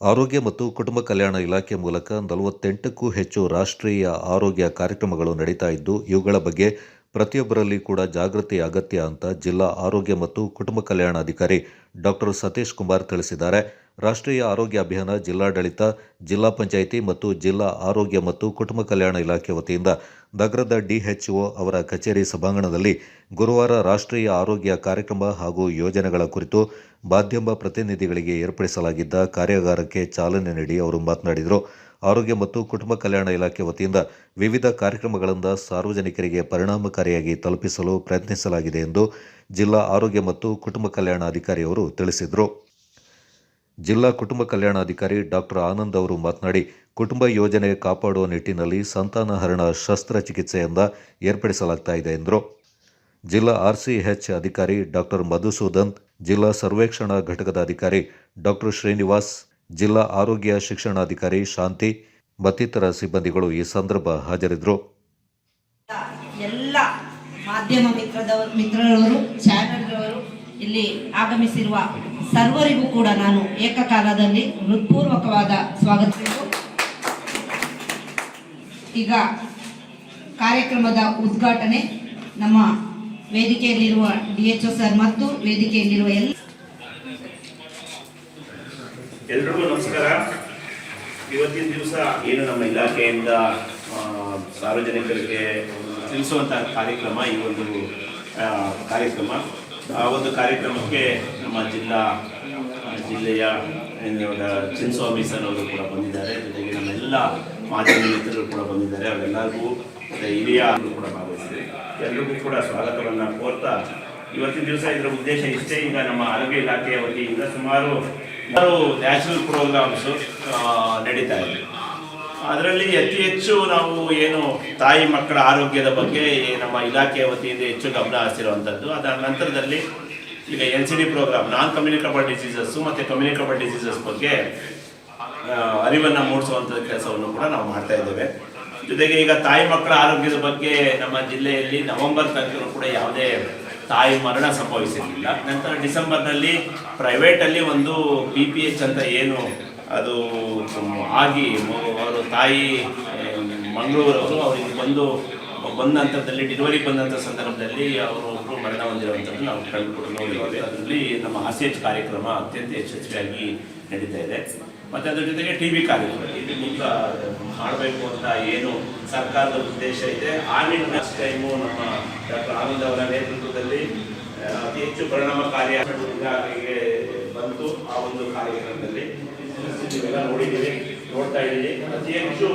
ಆರೋಗ್ಯ ಮತ್ತು ಕುಟುಂಬ ಕಲ್ಯಾಣ ಇಲಾಖೆ ಮೂಲಕ ನಲವತ್ತೆಂಟಕ್ಕೂ ಹೆಚ್ಚು ರಾಷ್ಟ್ರೀಯ ಆರೋಗ್ಯ ಕಾರ್ಯಕ್ರಮಗಳು ನಡೀತಾ ಇದ್ದು, ಇವುಗಳ ಬಗ್ಗೆ ಪ್ರತಿಯೊಬ್ಬರಲ್ಲಿ ಕೂಡ ಜಾಗೃತಿ ಅಗತ್ಯ ಅಂತ ಜಿಲ್ಲಾ ಆರೋಗ್ಯ ಮತ್ತು ಕುಟುಂಬ ಕಲ್ಯಾಣಾಧಿಕಾರಿ ಡಾಕ್ಟರ್ ಸತೀಶ್ ಕುಮಾರ್ ತಿಳಿಸಿದ್ದಾರೆ. ರಾಷ್ಟ್ರೀಯ ಆರೋಗ್ಯ ಅಭಿಯಾನ ಜಿಲ್ಲಾಡಳಿತ, ಜಿಲ್ಲಾ ಪಂಚಾಯಿತಿ ಮತ್ತು ಜಿಲ್ಲಾ ಆರೋಗ್ಯ ಮತ್ತು ಕುಟುಂಬ ಕಲ್ಯಾಣ ಇಲಾಖೆ ವತಿಯಿಂದ ನಗರದ ಡಿಎಚ್ಒ ಅವರ ಕಚೇರಿ ಸಭಾಂಗಣದಲ್ಲಿ ಗುರುವಾರ ರಾಷ್ಟ್ರೀಯ ಆರೋಗ್ಯ ಕಾರ್ಯಕ್ರಮ ಹಾಗೂ ಯೋಜನೆಗಳ ಕುರಿತು ಮಾಧ್ಯಮ ಪ್ರತಿನಿಧಿಗಳಿಗೆ ಏರ್ಪಡಿಸಲಾಗಿದ್ದ ಕಾರ್ಯಾಗಾರಕ್ಕೆ ಚಾಲನೆ ನೀಡಿ ಅವರು ಮಾತನಾಡಿದರು. ಆರೋಗ್ಯ ಮತ್ತು ಕುಟುಂಬ ಕಲ್ಯಾಣ ಇಲಾಖೆ ವತಿಯಿಂದ ವಿವಿಧ ಕಾರ್ಯಕ್ರಮಗಳಿಂದ ಸಾರ್ವಜನಿಕರಿಗೆ ಪರಿಣಾಮಕಾರಿಯಾಗಿ ತಲುಪಿಸಲು ಪ್ರಯತ್ನಿಸಲಾಗಿದೆ ಎಂದು ಜಿಲ್ಲಾ ಆರೋಗ್ಯ ಮತ್ತು ಕುಟುಂಬ ಕಲ್ಯಾಣ ಕಲ್ಯಾಣಾಧಿಕಾರಿಯವರು ತಿಳಿಸಿದರು. ಜಿಲ್ಲಾ ಕುಟುಂಬ ಕಲ್ಯಾಣಾಧಿಕಾರಿ ಡಾಕ್ಟರ್ ಆನಂದ್ ಅವರು ಮಾತನಾಡಿ, ಕುಟುಂಬ ಯೋಜನೆ ಕಾಪಾಡುವ ನಿಟ್ಟಿನಲ್ಲಿ ಸಂತಾನಹರಣ ಶಸ್ತ್ರಚಿಕಿತ್ಸೆಯಿಂದ ಏರ್ಪಡಿಸಲಾಗ್ತಾ ಇದೆ ಎಂದರು. ಜಿಲ್ಲಾ ಆರ್ಸಿಎಚ್ ಅಧಿಕಾರಿ ಡಾಕ್ಟರ್ ಮಧುಸೂದನ್, ಜಿಲ್ಲಾ ಸರ್ವೇಕ್ಷಣಾ ಘಟಕದ ಅಧಿಕಾರಿ ಡಾಕ್ಟರ್ ಶ್ರೀನಿವಾಸ್, ಜಿಲ್ಲಾ ಆರೋಗ್ಯ ಶಿಕ್ಷಣಾಧಿಕಾರಿ ಶಾಂತಿ ಮತ್ತಿತರ ಸಿಬ್ಬಂದಿಗಳು ಈ ಸಂದರ್ಭ ಹಾಜರಿದ್ದರು. ಎಲ್ಲ ಮಾಧ್ಯಮ ಮಿತ್ರದವರು ಮಿತ್ರರವರು, ಚಾನೆಲ್ರವರು ಇಲ್ಲಿ ಆಗಮಿಸಿರುವ ಸರ್ವರಿಗೂ ಕೂಡ ನಾನು ಏಕಕಾಲದಲ್ಲಿ ಹೃತ್ಪೂರ್ವಕವಾದ ಸ್ವಾಗತ ಈಗ ಕಾರ್ಯಕ್ರಮದ ಉದ್ಘಾಟನೆ ನಮ್ಮ ವೇದಿಕೆಯಲ್ಲಿರುವ ಡಿ ಎಚ್ ಒ ಸರ್ ಮತ್ತು ವೇದಿಕೆಯಲ್ಲಿರುವ ಎಲ್ಲ ಎಲ್ರಿಗೂ ನಮಸ್ಕಾರ. ಇವತ್ತಿನ ದಿವಸ ಏನು ನಮ್ಮ ಇಲಾಖೆಯಿಂದ ಸಾರ್ವಜನಿಕರಿಗೆ ತಿಳಿಸುವಂತಹ ಕಾರ್ಯಕ್ರಮ, ಈ ಒಂದು ಕಾರ್ಯಕ್ರಮ. ಆ ಒಂದು ಕಾರ್ಯಕ್ರಮಕ್ಕೆ ನಮ್ಮ ಜಿಲ್ಲಾ ಜಿಲ್ಲೆಯ ಚಿನ್ಸ್ವಾಮಿ ಸರ್ ಅವರು ಕೂಡ ಬಂದಿದ್ದಾರೆ. ಜೊತೆಗೆ ನಮ್ಮೆಲ್ಲ ಮಾಧ್ಯಮ ಮಿತ್ರರು ಕೂಡ ಬಂದಿದ್ದಾರೆ. ಅವರೆಲ್ಲರಿಗೂ ಹಿರಿಯ ಕೂಡ ಭಾಗವಹಿಸಿದೆ ಎಲ್ಲರಿಗೂ ಕೂಡ ಸ್ವಾಗತವನ್ನು ಕೋರ್ತಾ, ಇವತ್ತಿನ ದಿವಸ ಇದರ ಉದ್ದೇಶ ಇಷ್ಟೇ. ಈಗ ನಮ್ಮ ಆರೋಗ್ಯ ಇಲಾಖೆಯ ವತಿಯಿಂದ ಸುಮಾರು ನ್ಯಾಚುರಲ್ ಪ್ರೋಗ್ರಾಮ್ಸ್ ನಡೀತಾ ಇದೆ. ಅದರಲ್ಲಿ ಅತಿ ಹೆಚ್ಚು ನಾವು ಏನು ತಾಯಿ ಮಕ್ಕಳ ಆರೋಗ್ಯದ ಬಗ್ಗೆ ನಮ್ಮ ಇಲಾಖೆಯ ವತಿಯಿಂದ ಹೆಚ್ಚು ಗಮನ ಹರಿಸಿರುವಂಥದ್ದು. ಅದರ ನಂತರದಲ್ಲಿ ಈಗ N C D program non communicable diseases ಮತ್ತು ಕಮ್ಯುನಿಕಬಲ್ ಡಿಸೀಸಸ್ ಬಗ್ಗೆ ಅರಿವನ್ನು ಮೂಡಿಸುವಂಥ ಕೆಲಸವನ್ನು ಕೂಡ ನಾವು ಮಾಡ್ತಾ ಇದ್ದೇವೆ. ಜೊತೆಗೆ ಈಗ ತಾಯಿ ಮಕ್ಕಳ ಆರೋಗ್ಯದ ಬಗ್ಗೆ ನಮ್ಮ ಜಿಲ್ಲೆಯಲ್ಲಿ ನವೆಂಬರ್ ತನಕ ಕೂಡ ಯಾವುದೇ ತಾಯಿ ಮರಣ ಸಂಭವಿಸಿರಲಿಲ್ಲ. ನಂತರ ಡಿಸೆಂಬರ್ನಲ್ಲಿ ಪ್ರೈವೇಟಲ್ಲಿ ಒಂದು ಬಿ ಪಿ ಎಚ್ ಅಂತ ಏನು ಅದು ಆಗಿ ಅವರ ತಾಯಿ ಮಂಗಳೂರವರು ಅವರಿಗೆ ಬಂದು ಬಂದ ಡೆಲಿವರಿ ಬಂದಂಥ ಸಂದರ್ಭದಲ್ಲಿ ಅವರು ಒಬ್ಬರು ಮರಣ ಹೊಂದಿರುವಂಥದ್ದು ನಾವು ಕಂಡುಕೊಂಡು ನೋಡಿದ್ದೇವೆ. ಅದರಲ್ಲಿ ನಮ್ಮ ಆರ್ ಕಾರ್ಯಕ್ರಮ ಅತ್ಯಂತ ಯಶಸ್ವಿಯಾಗಿ ನಡೀತಾ ಇದೆ. ಮತ್ತು ಅದರ ಜೊತೆಗೆ ಟಿ ವಿ ಕಾರ್ಯಕ್ರಮ. ಇದು ಈಗ ಮಾಡಬೇಕು ಅಂತ ಏನು ಸರ್ಕಾರದ ಉದ್ದೇಶ ಇದೆ. ಆ ನಿಟ್ಟಿನ ಟೈಮು ನಮ್ಮ ಡಾಕ್ಟರ್ ಆನಂದ್ ಅವರ ನೇತೃತ್ವದಲ್ಲಿ ಅತಿ ಹೆಚ್ಚು ಪರಿಣಾಮಕಾರಿಯಾಗಿ ಬಂತು ಆ ಒಂದು ಕಾರ್ಯಕ್ರಮದಲ್ಲಿ. ನೀವೆಲ್ಲ ನೋಡಿದ್ದೀವಿ ನೋಡ್ತಾ ಇದ್ದೀವಿ. ಅತಿ ಹೆಚ್ಚು